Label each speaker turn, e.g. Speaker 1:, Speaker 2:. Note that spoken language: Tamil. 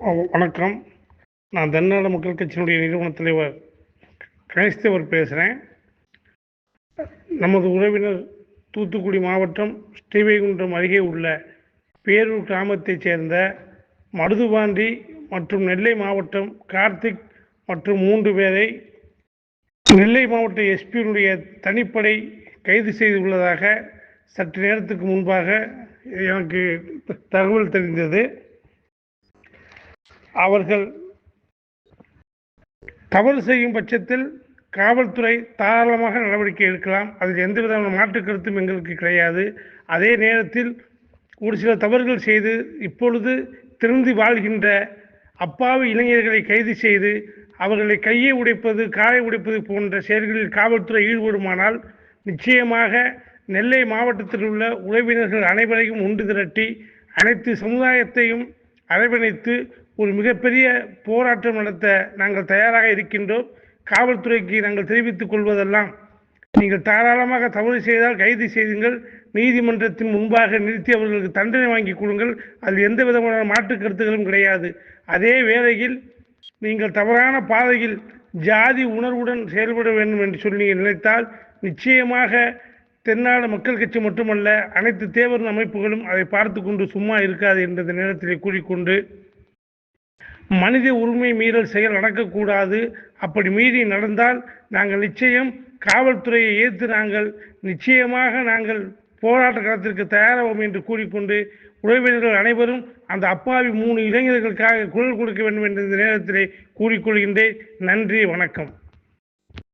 Speaker 1: வணக்கம். நான் தென்னாடு மக்கள் கட்சியினுடைய நிறுவன தலைவர் கணேஷ்தேவர் பேசுகிறேன் நமது உறவினர் தூத்துக்குடி மாவட்டம் ஸ்ரீவைகுண்டம் அருகே உள்ள பேரூர் கிராமத்தைச் சேர்ந்த மருதுபாண்டி மற்றும் நெல்லை மாவட்டம் கார்த்திக் மற்றும் மூன்று பேரை நெல்லை மாவட்ட எஸ்பியினுடைய தனிப்படை கைது செய்துள்ளதாக சற்று நேரத்துக்கு முன்பாக எனக்கு தகவல் தெரிந்தது. அவர்கள் தவறு செய்யும் பட்சத்தில் காவல்துறை தாராளமாக நடவடிக்கை எடுக்கலாம். அதில் எந்த விதமான மாற்று கருத்தும் எங்களுக்கு கிடையாது. அதே நேரத்தில் ஒரு சில தவறுகள் செய்து இப்பொழுது திருந்தி வாழ்கின்ற அப்பாவி இளைஞர்களை கைது செய்து அவர்களை கையை உடைப்பது காலை உடைப்பது போன்ற செயல்களில் காவல்துறை ஈடுபடுமானால் நிச்சயமாக நெல்லை மாவட்டத்தில் உள்ள உறவினர்கள் அனைவரையும் உண்டு திரட்டி அனைத்து சமுதாயத்தையும் அரவணைத்து ஒரு மிகப்பெரிய போராட்டம் நடத்த நாங்கள் தயாராக இருக்கின்றோம். காவல்துறைக்கு நாங்கள் தெரிவித்துக் கொள்வதெல்லாம் நீங்கள் தாராளமாக தவறு செய்தால் கைது செய்யுங்கள். நீதிமன்றத்தின் முன்பாக நிறுத்தி அவர்களுக்கு தண்டனை வாங்கி கொடுங்கள். அதில் எந்த விதமான மாற்று கருத்துகளும் கிடையாது. அதே வேளையில் நீங்கள் தவறான பாதையில் ஜாதி உணர்வுடன் செயல்பட வேண்டும் என்று சொல்லி நினைத்தால் நிச்சயமாக தென்னாடு மக்கள் கட்சி மட்டுமல்ல அனைத்து தேவர் அமைப்புகளும் அதை பார்த்து கொண்டு சும்மா இருக்காது என்ற நேரத்தில் கூறிக்கொண்டு மனித உரிமை மீறல் செயல் நடக்கக்கூடாது. அப்படி மீறி நடந்தால் நாங்கள் நிச்சயம் காவல்துறையை ஏற்று நாங்கள் நிச்சயமாக நாங்கள் போராட்ட களத்திற்கு தயாராகும் என்று கூறிக்கொண்டு உறவினர்கள் அனைவரும் அந்த அப்பாவி மூணு இளைஞர்களுக்காக குரல் கொடுக்க வேண்டும் என்ற இந்த நேரத்திலே கூறிக்கொள்கின்றேன். நன்றி வணக்கம்.